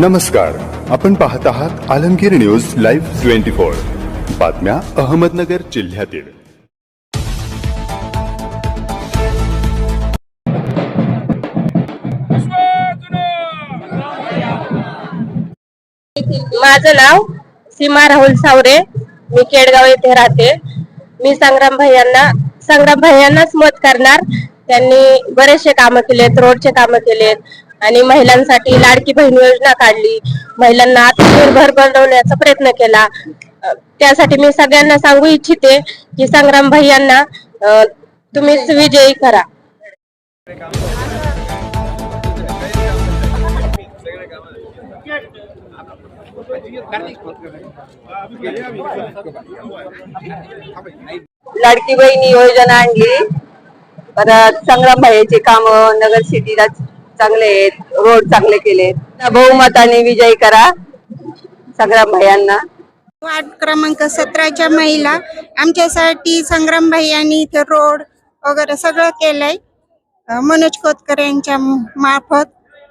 नमस्कार. आपण पाहत आहात Alamgir news live twenty four. बातम्या अहमदनगर जिल्ह्यातील. माझं नाव सीमा राहुल सावरे. मी केडगाव येथे राहते. मी संग्राम भैयांना संग्राम भैयांनाच मत करणार. त्यांनी बरेचसे कामं केलेत रोडचे कामं केलेत. आणि महिलांसाठी लाडकी बहीण योजना काढली. महिलांना आत्मनिर्भर बनवण्याचा प्रयत्न केला. त्यासाठी मी सगळ्यांना सांगू इच्छिते की संग्राम भाईयांना अ, तुम्हीच विजयी करा. लाडकी बहिणी योजना आणली. परत संग्राम भाईचे काम नगर सिटीला चांगले आहेत रोड चांगले केलेत. बहुमताने विजयी करा संग्राम भैयांना वार्ड क्रमांक सतराच्या महिला आमच्यासाठी संग्रामभाई यांनी इथं रोड वगैरे सगळं केलंय. अं, मनोज खोतकर यांच्या मार्फत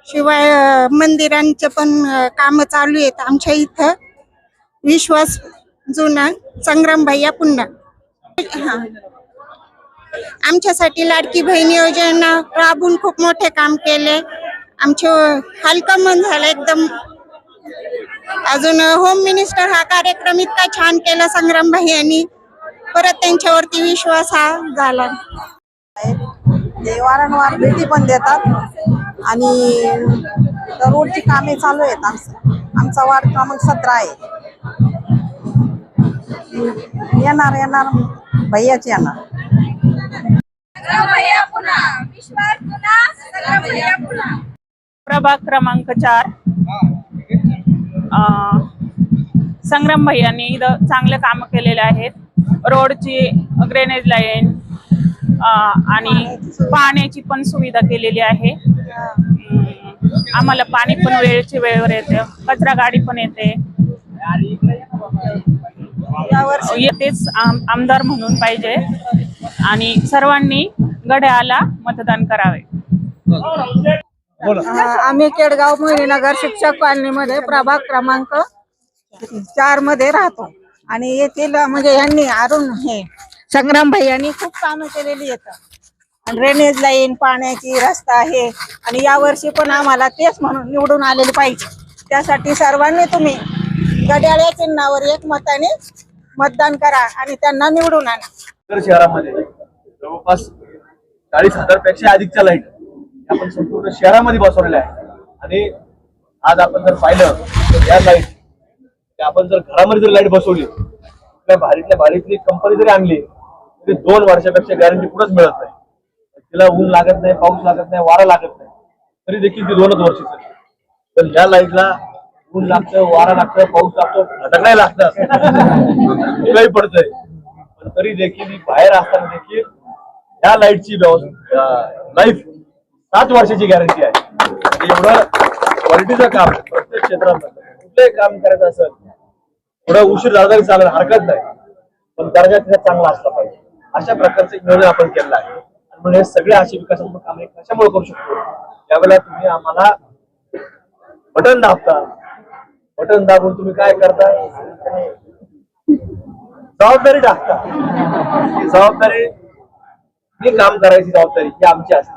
शिवाय अं, मंदिरांचे पण काम चालू आहेत आमच्या इथं. विश्वास जुना संग्रामभाई या पुन्हा. हा. आमच्यासाठी लाडकी बहीण योजना राबून खूप मोठे काम केले. आमचे हलकं मन झालं एकदम. अजून होम मिनिस्टर हा कार्यक्रम इतका छान केला संग्राम भाई यांनी. परत त्यांच्यावरती विश्वास हा झाला. ते वारंवार भेटी पण देतात. आणि रोडची कामे चालू आहेत आमचं. आमचा वार्ड क्रमांक सतरा आहे. येणार येणार. भैयाच येणार. प्रभाग क्रमांक चार. संग्राम भैयांनी इथं चांगले काम केलेले आहेत. रोडची ड्रेनेज लाईन आणि पाण्याची पण सुविधा केलेली आहे. आम्हाला पाणी पण वेळेची वेळेवर येते. कचरा गाडी पण येते. येतेच आम- आमदार म्हणून पाहिजे. आणि सर्वांनी गड्याला मतदान करावे. आम्ही केडगाव मोहिनीनगर शिक्षक कॉलनीमध्ये प्रभाग क्रमांक चारमध्ये राहतो. आणि येथील म्हणजे यांनी अरुण हे संग्राम यांनी खूप कामं केलेली आहेत. ड्रेनेज लाईन पाण्याची रस्ता आहे. आणि यावर्षी पण आम्हाला तेच म्हणून निवडून आलेले पाहिजे. त्यासाठी सर्वांनी तुम्ही गड्याळ्या चिन्हावर एक मताने मतदान करा आणि त्यांना निवडून आणा. शहरामध्ये. जवळपास चाळीस हजारपेक्षा अधिकच्या लाइट आपण संपूर्ण शहरामध्ये बसवलेल्या आहे आणि आज आपण जर पाहिलं तर या लाइट आपण जर घरामध्ये जर लाइट बसवली आपल्या भारीतल्या भारीतली कंपनी जरी आणली तरी दोन वर्षापेक्षा गॅरंटी कुठंच मिळत नाही. तिला ऊन लागत नाही पाऊस लागत नाही वारा लागत नाही. तरी देखील ती दोनच वर्षीच तर पण या लाईटला ऊन लागतं वारा लागतं पाऊस लागतो फटकाय लागतं काही पडतंय. पण तरी देखील बाहेर असताना देखील या लाईटची लाईफ सात वर्षाची गॅरंटी आहे. एवढं क्वालिटीचं काम प्रत्येक क्षेत्रात कुठलंही काम करायचं असेल थोडं उशीर झाला तरी चालेल हरकत नाही. पण दर्जा तिथे चांगला असला पाहिजे. अशा प्रकारचं निर्णय नियोजन आपण केलेला आहे. आणि म्हणून हे सगळे असे विकासात्मक कामे कशामुळे करू शकतो? त्यावेळेला तुम्ही आम्हाला बटन दाबता. बटन दाबून तुम्ही काय करता? जबाबदारी टाकता. जबाबदारी मी काम करायची जबाबदारी ही आमची असते.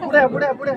पुढे पुढे पुढे.